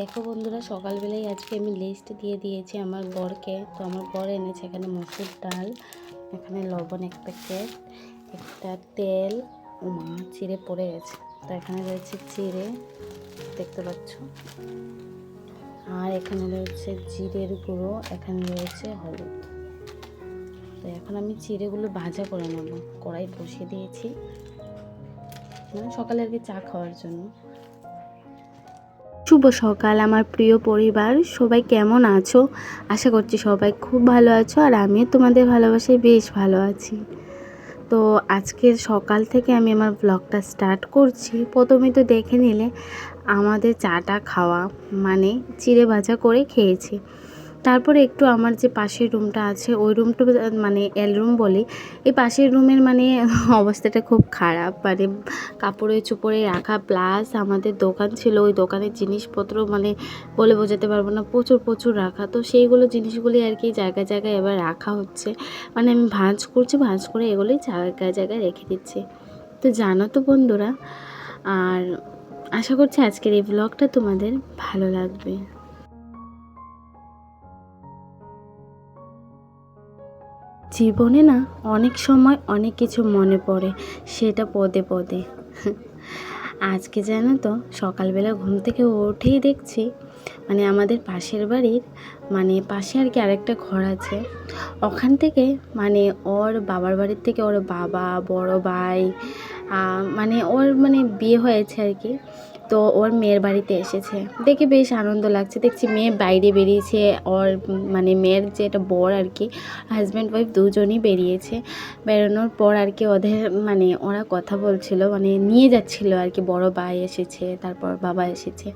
দেখো বন্ধুরা, সকালবেলায় আজকে আমি লিস্ট দিয়ে দিয়েছি আমার বরকে। তো আমার বর এনেছে এখানে মসুর ডাল, এখানে লবণ এক প্যাকেট একটা তেল ও মা চিড়ে পড়ে গেছে। তো এখানে রয়েছে চিড়ে, দেখতে পাচ্ছ। আর এখানে রয়েছে জিরের গুঁড়ো, এখানে রয়েছে হলুদ। তো এখন আমি চিড়েগুলো ভাজা করে নেব। কড়াই বসিয়ে দিয়েছি। মানে সকালে আর কি চা খাওয়ার জন্য। শুভ সকাল, আমার প্রিয় পরিবার। সবাই কেমন আছো? আশা করছি সবাই খুব ভালো আছো, আর আমিও তোমাদের ভালোবাসায় বেশ ভালো আছি। তো আজকের সকাল থেকে আমি আমার ব্লগটা স্টার্ট করছি। প্রথমে তো দেখে নিলে, আমাদের চাটা খাওয়া মানে চিড়ে ভাজা করে খেয়েছি। তারপরে একটু আমার যে পাশের রুমটা আছে, ওই রুমটা মানে এল রুম বলে, এই পাশের রুমের মানে অবস্থাটা খুব খারাপ। মানে কাপড়ে চুপড়ে রাখা প্লাস আমাদের দোকান ছিল, ওই দোকানের জিনিসপত্র মানে বলে বোঝাতে পারব না, প্রচুর প্রচুর রাখা। তো সেইগুলো জিনিসগুলি আর কি জায়গায় জায়গায় এবার রাখা হচ্ছে। মানে আমি ভাঁজ করছি, ভাঁজ করে এগুলোই জায়গায় জায়গায় রেখে দিচ্ছি। তো জানো তো বন্ধুরা, আর আশা করছি আজকের এই ব্লগটা তোমাদের ভালো লাগবে। জীবনে না অনেক সময় অনেক কিছু মনে পড়ে, সেটা পদে পদে। আজকে জানো তো, সকালবেলা ঘুম থেকে উঠেই দেখছি মানে আমাদের পাশের বাড়ির মানে পাশে আর কি আরেকটা ঘর আছে। ওখান থেকে মানে ওর বাবার বাড়ির থেকে ওর বাবা, বড় ভাই মানে ওর মানে বিয়ে হয়েছে আর কি। তো ওর মেয়ের বাড়িতে এসেছে। দেখে বেশ আনন্দ লাগছে। দেখছি মেয়ে বাইরে বেরিয়েছে। ওর মানে মেয়ের যে এটা বর আর কি হাজব্যান্ড ওয়াইফ দুজনই বেরিয়েছে। বেরোনোর পর আর কি ওদের মানে ওরা কথা বলছিল মানে নিয়ে যাচ্ছিল আর কি। বড় ভাই এসেছে, তারপর বাবা এসেছে।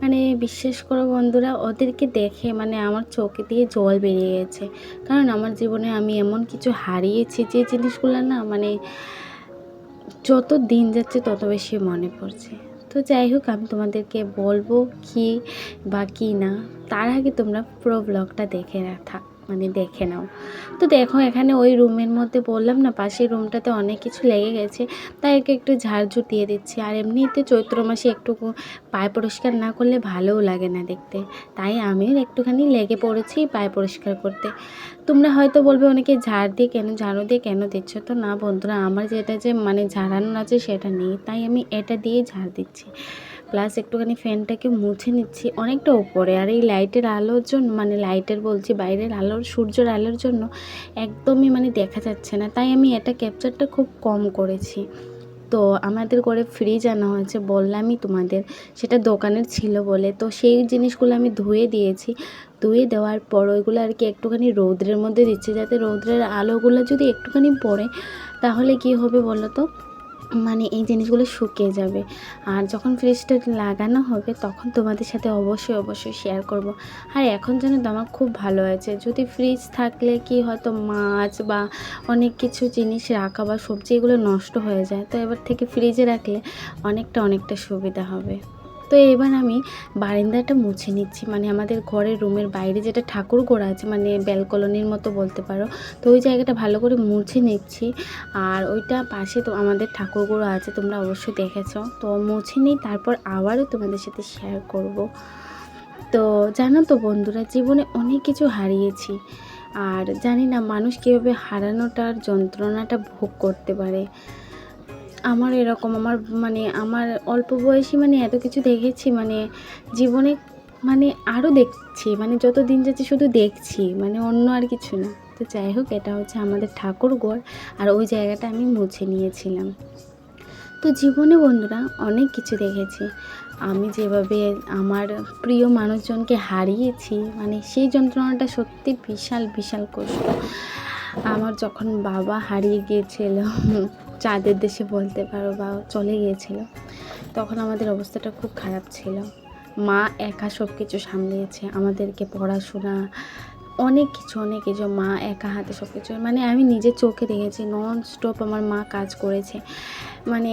মানে বিশ্বাস করো বন্ধুরা, ওদেরকে দেখে মানে আমার চোখে দিয়ে জল বেরিয়ে গেছে। কারণ আমার জীবনে আমি এমন কিছু হারিয়েছি, যে জিনিসগুলো না মানে যত দিন যাচ্ছে তত বেশি মনে পড়ছে। তো যাই হোক, আমি তোমাদেরকে বলব কি বা কি না। তার আগে তোমরা পুরো ব্লগটা দেখে থাক মানে দেখে নাও। তো দেখো, এখানে ওই রুমের মধ্যে বললাম না, পাশের রুমটাতে অনেক কিছু লেগে গেছে, তাই একে একটু ঝাড়ঝুট দিয়ে দিচ্ছি। আর এমনিতে চৈত্র মাসে একটু পায়ে পরিষ্কার না করলে ভালোও লাগে না দেখতে। তাই আমিও একটুখানি লেগে পড়েছি পায়ে পরিষ্কার করতে। তোমরা হয়তো বলবে, অনেকে ঝাড় দিয়ে কেন, ঝাড়ু দিয়ে কেন দিচ্ছ? তো না বন্ধুরা, আমার যেটা যে মানে ঝাড়ানো আছে সেটা নেই। তাই আমি এটা দিয়ে ঝাড় দিচ্ছি। প্লাস একটুখানি ফ্যানটাকে মুছে নিচ্ছি অনেকটা উপরে। আর এই লাইটের আলোর জন্য মানে লাইটের বলছি বাইরের আলোর, সূর্যের আলোর জন্য একদমই মানে দেখা যাচ্ছে না। তাই আমি এটা ক্যাপচারটা খুব কম করেছি। তো আমাদের করে ফ্রিজ আনা হয়েছে, বললামই তোমাদের, সেটা দোকানের ছিল বলে। তো সেই জিনিসগুলো আমি ধুয়ে দিয়েছি। ধুয়ে দেওয়ার পর ওইগুলো আর কি একটুখানি রৌদ্রের মধ্যে দিচ্ছি, যাতে রৌদ্রের আলোগুলো যদি একটুখানি পড়ে, তাহলে কি হবে বলো তো? মানে এই জিনিসগুলো শুকিয়ে যাবে। আর যখন ফ্রিজটা লাগানো হবে, তখন তোমাদের সাথে অবশ্যই অবশ্যই শেয়ার করব। আর এখন যেন আমার খুব ভালো হয়েছে। যদি ফ্রিজ থাকলে কি হয়তো মাছ বা অনেক কিছু জিনিস রাখা বা সবজি এগুলো নষ্ট হয়ে যায়, তো এবার থেকে ফ্রিজে রাখলে অনেকটা অনেকটা সুবিধা হবে। তো এবার আমি বারান্দাটা মুছে নিচ্ছি। মানে আমাদের ঘরের রুমের বাইরে যেটা ঠাকুর গোড়া আছে মানে ব্যালকনির মতো বলতে পারো। তো ওই জায়গাটা ভালো করে মুছে নিচ্ছি। আর ওইটা পাশে তো আমাদের ঠাকুরগুলো আছে, তোমরা অবশ্যই দেখেছ। তো মুছে নিই, তারপর আবারও তোমাদের সাথে শেয়ার করব। তো জানো তো বন্ধুরা, জীবনে অনেক কিছু হারিয়েছি। আর জানি না মানুষ কীভাবে হারানোটার যন্ত্রণাটা ভোগ করতে পারে। আমার এরকম, আমার মানে আমার অল্প বয়সী মানে এত কিছু দেখেছি মানে জীবনে মানে আরও দেখছি মানে যত দিন যাচ্ছে শুধু দেখছি মানে অন্য আর কিছু না। তো যাই হোক, এটা হচ্ছে আমাদের ঠাকুরঘর আর ওই জায়গাটা আমি মুছে নিয়েছিলাম। তো জীবনে বন্ধুরা অনেক কিছু দেখেছি। আমি যেভাবে আমার প্রিয় মানুষজনকে হারিয়েছি মানে সেই যন্ত্রণাটা সত্যি বিশাল বিশাল কষ্ট। আমার যখন বাবা হারিয়ে গিয়েছিল, চাঁদের দেশে বলতে পারো বা চলে গিয়েছিল, তখন আমাদের অবস্থাটা খুব খারাপ ছিল। মা একা সব কিছু সামলিয়েছে, আমাদেরকে পড়াশোনা, অনেক কিছু অনেক কিছু মা একা হাতে সব কিছু মানে আমি নিজের চোখে দেখেছি নন স্টপ আমার মা কাজ করেছে। মানে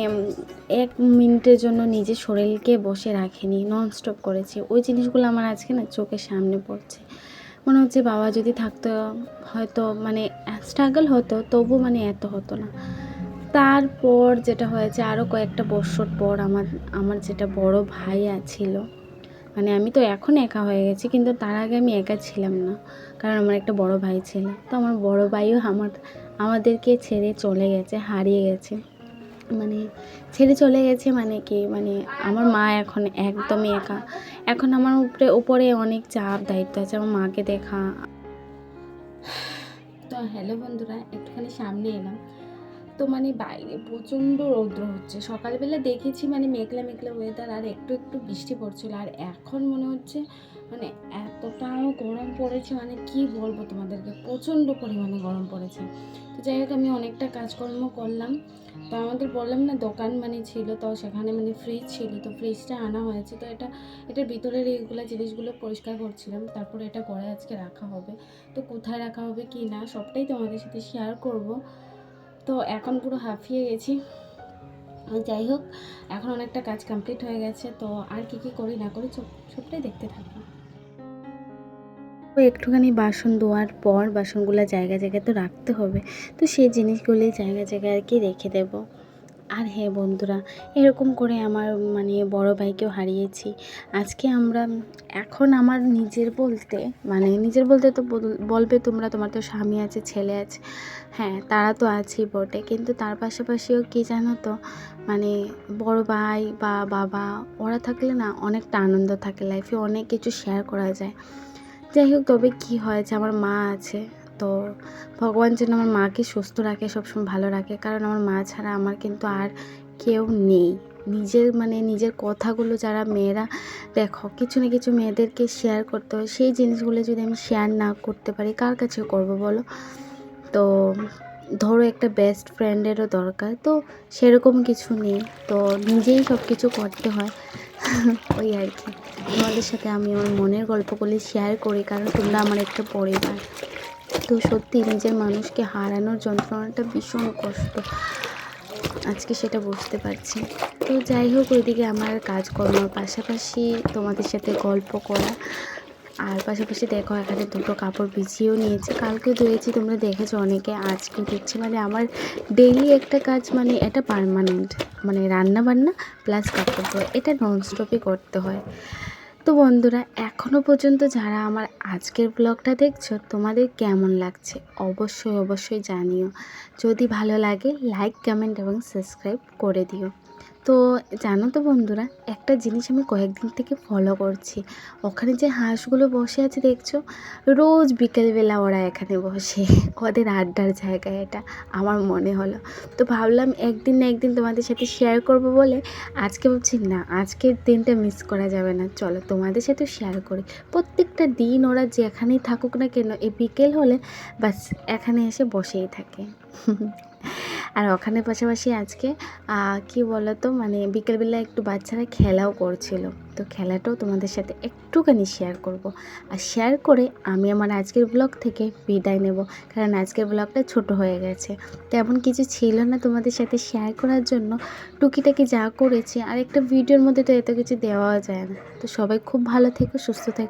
এক মিনিটের জন্য নিজের শরীরকে বসে রাখেনি নন স্টপ করেছে। ওই জিনিসগুলো আমার আজকে না চোখের সামনে পড়ছে। মনে হচ্ছে বাবা যদি থাকতো, হয়তো মানে স্ট্রাগল হতো তবু মানে এত হতো না। তারপর যেটা হয়েছে আরও কয়েকটা বছর পর আমার আমার যেটা বড় ভাই ছিল মানে আমি তো এখন একা হয়ে গেছি, কিন্তু তার আগে আমি একা ছিলাম না, কারণ আমার একটা বড় ভাই ছিল। তো আমার বড় ভাইও আমার, আমাদেরকে ছেড়ে চলে গেছে, হারিয়ে গেছে। মানে ছেড়ে চলে গেছে মানে কি মানে আমার মা এখন একদমই একা। এখন আমার উপরে উপরে অনেক চাপ, দায়িত্ব আছে, আমার মাকে দেখা। তো হ্যালো বন্ধুরা, একটুখানি সামনে এলাম। তো মানে বাইরে প্রচণ্ড রৌদ্র হচ্ছে। সকালবেলা দেখেছি মানে মেঘলা মেঘলা ওয়েদার আর একটু একটু বৃষ্টি পড়ছিল। আর এখন মনে হচ্ছে মানে এতটাও গরম পড়েছে মানে কি বলব তোমাদেরকে? প্রচণ্ড পরিমাণে গরম পড়েছে। তো যাই হোক, আমি অনেকটা কাজকর্ম করলাম। তো আমাদের বললাম না, দোকান মানে ছিল তো, সেখানে মানে ফ্রিজ ছিল। তো ফ্রিজটা আনা হয়েছে। তো এটা, এটার ভিতরের এইগুলো জিনিসগুলো পরিষ্কার করছিলাম। তারপরে এটা করে আজকে রাখা হবে। তো কোথায় রাখা হবে কি না, সবটাই তোমাদের সাথে শেয়ার করব। তো এখন পুরো হাঁফিয়ে গেছি। যাই হোক, এখন অনেকটা কাজ কমপ্লিট হয়ে গেছে, তো আর কি কি করি না করি সবটাই দেখতে থাকব। একটুখানি বাসন ধোয়ার পর বাসনগুলো জায়গা জায়গায় তো রাখতে হবে, তো সেই জিনিসগুলি জায়গা জায়গায় আর কি রেখে দেব। আর হ্যাঁ বন্ধুরা, এরকম করে আমার মানে বড় ভাইকেও হারিয়েছি। আজকে আমরা এখন আমার নিজের বলতে মানে নিজের বলতে তো বল- বলবে তোমরা, তোমার তো স্বামী আছে, ছেলে আছে হ্যাঁ তারা তো আছেই বটে। কিন্তু তার পাশাপাশিও কী জানো তো মানে বড় ভাই বা বাবা, ওরা থাকলে না অনেকটা আনন্দ থাকে লাইফে অনেক কিছু শেয়ার করা যায়। যাই হোক, তবে কী হয়েছে আমার মা আছে তো ভগবান যেন আমার মাকে সুস্থ রাখে, সবসময় ভালো রাখে। কারণ আমার মা ছাড়া আমার কিন্তু আর কেউ নেই। নিজের মানে নিজের কথাগুলো যারা মেয়েরা দেখো, কিছু না কিছু মেয়েদেরকে শেয়ার করতে হয়। সেই জিনিসগুলো যদি আমি শেয়ার না করতে পারি, কার কাছে করব বলো? তো ধরো একটা বেস্ট ফ্রেন্ডেরও দরকার। তো সেরকম কিছু নেই। তো নিজেই সব কিছু করতে হয়। ওই আর কি। তোমাদের সাথে আমি আমার মনের গল্পগুলি শেয়ার করি, কারণ তোমরা আমার একটা পরিবার। তো সত্যি নিজের মানুষকে হারানোর যন্ত্রণাটা ভীষণ কষ্ট। আজকে সেটা বুঝতে পারছি। তো যাই হোক, ওইদিকে আমার কাজকর্মর পাশাপাশি তোমাদের সাথে গল্প করা, আর পাশাপাশি দেখো এখানে দুটো কাপড় ভিজিয়েও নিয়েছি। কালকে ধুয়েছি, তোমরা দেখেছ অনেকে আজকে দিচ্ছি মানে আমার ডেইলি একটা কাজ মানে এটা পারমানেন্ট মানে রান্না বান্না প্লাস কাপড় ধোয়া, এটা ননস্টপই করতে হয়। তো বন্ধুরা এখনও পর্যন্ত যারা আমার আজকের ব্লগটা দেখছ, তোমাদের কেমন লাগছে অবশ্যই অবশ্যই জানিও। যদি ভালো লাগে লাইক কমেন্ট এবং সাবস্ক্রাইব করে দিও। তো জানো তো বন্ধুরা, একটা জিনিস আমি কয়েকদিন থেকে ফলো করছি। ওখানে যে হাঁসগুলো বসে আছে দেখছ? রোজ বিকেলবেলা ওরা এখানে বসে। ওদের আড্ডার জায়গা এটা, আমার মনে হলো। তো ভাবলাম একদিন না একদিন তোমাদের সাথে শেয়ার করব বলে, আজকে ভাবছি না, আজকের দিনটা মিস করা যাবে না। চলো তোমাদের সাথে শেয়ার করি। প্রত্যেকটা দিন ওরা যেখানেই থাকুক না কেন, এই বিকেল হলে বাস এখানে এসে বসেই থাকে। আর ওখানে পাশাপাশি আজকে কি বলো তো মানে বিকেলবেলা একটু বাচ্চারা খেলাও করছিল। তো খেলাটাও তোমাদের সাথে একটুখানি শেয়ার করব। আর শেয়ার করে আমি আমার আজকের ব্লগ থেকে বিদায় নেব। কারণ আজকের ব্লগটা ছোট হয়ে গেছে। তেমন কিছু ছিল না তোমাদের সাথে শেয়ার করার জন্য। টুকিটাকি যা করেছি আর একটা ভিডিওর মধ্যে তো এত কিছু দেওয়া যায় না। তো সবাই খুব ভালো থেকো, সুস্থ থেকো।